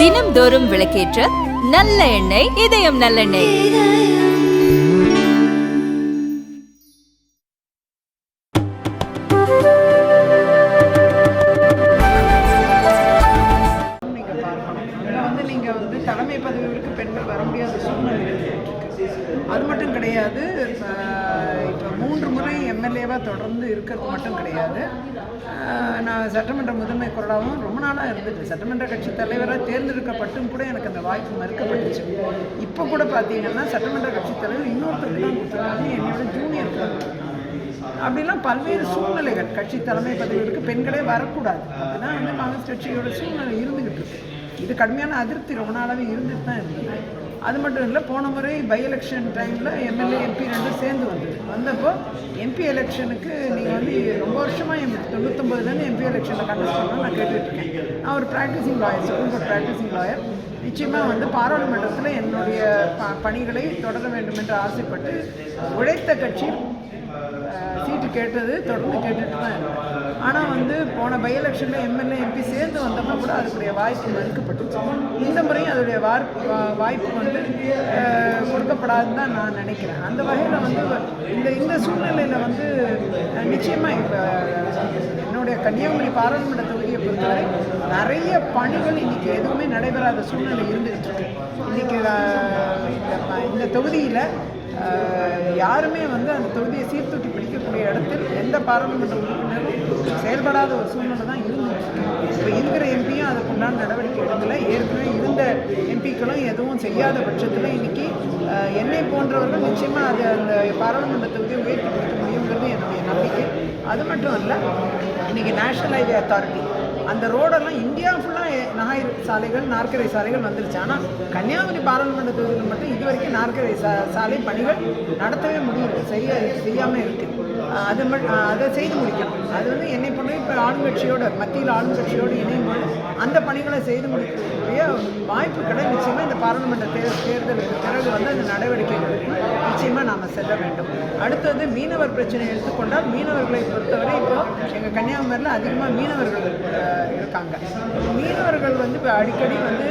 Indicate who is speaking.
Speaker 1: தினம்தோறும் விளக்கேற்ற நல்ல எண்ணெய் இதயம் நல்லெண்ணெய்
Speaker 2: நீங்கள் நீங்கள் வந்து தலைமை பதவிகளுக்கு பெண்கள் வர முடியாத சூழ்நிலை அது மட்டும் கிடையாது இப்போ மூன்று முறை எம்எல்ஏவாக தொடர்ந்து இருக்கிறது மட்டும் கிடையாது. நான் சட்டமன்ற முதன்மை குரலாகவும் ரொம்ப நாளாக இருந்துட்டு சட்டமன்ற கட்சி தலைவராக தேர்ந்தெடுக்கப்பட்டும் கூட எனக்கு அந்த வாய்ப்பு மறுக்கப்பட்டுச்சு. இப்போ கூட பார்த்தீங்கன்னா சட்டமன்ற கட்சி தலைவர் இன்னொருத்தருக்கு தான் கொடுத்துருக்காங்க என்னோட ஜூனியர் அப்படிலாம் பல்வேறு சூழ்நிலைகள். கட்சி தலைமை பதவிகளுக்கு பெண்களே வரக்கூடாது. அப்படிதான் வந்து காங்கிரஸ் கட்சியோட சூழ்நிலை இருந்துகிட்டு இருக்கு. இது கடுமையான அதிருப்தி ரொம்ப நாளாகவே இருந்துட்டு தான் இருந்தது அது மட்டும் இல்லை போன முறை பை எலெக்ஷன் டைமில் எம்எல்ஏ எம்பி ரெண்டும் சேர்ந்து வந்தது. வந்தப்போ எம்பி எலெக்ஷனுக்கு நீங்கள் வந்து ரொம்ப வருஷமாக எம் தொண்ணூத்தொம்பதுலேருந்து எம்பி எலெக்ஷனில் கண்டஸ்ட் நான் கேட்டுருக்கேன் நான் ஒரு practising lawyer supreme court practising lawyer நிச்சயமாக வந்து பாராளுமன்றத்தில் என்னுடைய ப பணிகளை தொடர வேண்டும் என்று ஆசைப்பட்டு உழைத்த கட்சி கேட்டது தொடர்ந்து கேட்டுட்டு தான் ஆனால் வந்து போன பை எலெக்ஷனில் எம்எல்ஏ எம்பி சேர்ந்து வந்தப்போ கூட அதுக்குடைய வாய்ப்பு மறுக்கப்பட்டுச்சு. இந்த முறையும் அதோடைய வாய்ப்பு வந்து கொடுக்கப்படாதுன்னு தான் நான் நினைக்கிறேன். அந்த வகையில் வந்து இந்த இந்த சூழ்நிலையில் வந்து நிச்சயமாக இப்போ என்னுடைய கன்னியாகுமரி பாராளுமன்ற தொகுதியை பொறுத்தவரை நிறைய பணிகள் இன்னைக்கு எதுவுமே நடைபெறாத சூழ்நிலை இருந்துகிட்டு இருக்கு. இன்னைக்கு இந்த தொகுதியில் யாருமே வந்து அந்த தொகுதியை சீர்தூக்கி பிடிக்கக்கூடிய இடத்தில் எந்த பாராளுமன்ற உறுப்பினரும் செயல்படாத ஒரு சூழ்நிலை தான் இருந்துச்சு. இப்போ இருக்கிற எம்பியும் அதுக்கு உண்டான நடவடிக்கை எடுக்கல. ஏற்கனவே இருந்த எம்பிக்களும் எதுவும் செய்யாத பட்சத்தில் இன்னைக்கு என்னை போன்றவர்கள் நிச்சயமாக அது அந்த பாராளுமன்ற தொகுதியை உயர்த்தி கொடுக்க முடியுங்கிறது என்னுடைய நம்பிக்கை. அது மட்டும் இல்லை இன்னைக்கு நேஷனல் ஹைவே அத்தாரிட்டி அந்த ரோடெல்லாம் இந்தியா ஃபுல்லாக நகாய் சாலைகள் நாற்கரை சாலைகள் வந்துருச்சு. ஆனால் கன்னியாகுமரி பாராளுமன்ற தொகுதியில் மட்டும் இது வரைக்கும் நாற்கரை சா சாலை பணிகள் நடத்தவே முடியல. செய்ய செய்யாமல் இருக்குது அது மட்டும் அதை செய்து முடிக்கணும். அது வந்து என்னை பொண்ணு இப்போ ஆளுங்கட்சியோட மத்தியில் ஆளுங்கட்சியோடு இணையும் போது அந்த பணிகளை செய்து முடிக்கக்கூடிய வாய்ப்புகளை நிச்சயமாக இந்த பாராளுமன்ற தே தேர்தலுக்கு பிறகு வந்து அந்த நடவடிக்கை செல்ல வேண்டும். அடுத்தது மீனவர் பிரச்சனை எடுத்துக்கொண்டால் மீனவர்களை பொறுத்தவரை இப்போ எங்கள் கன்னியாகுமரியில் அதிகமாக மீனவர்கள் இருக்காங்க. மீனவர்கள் வந்து இப்போ அடிக்கடி வந்து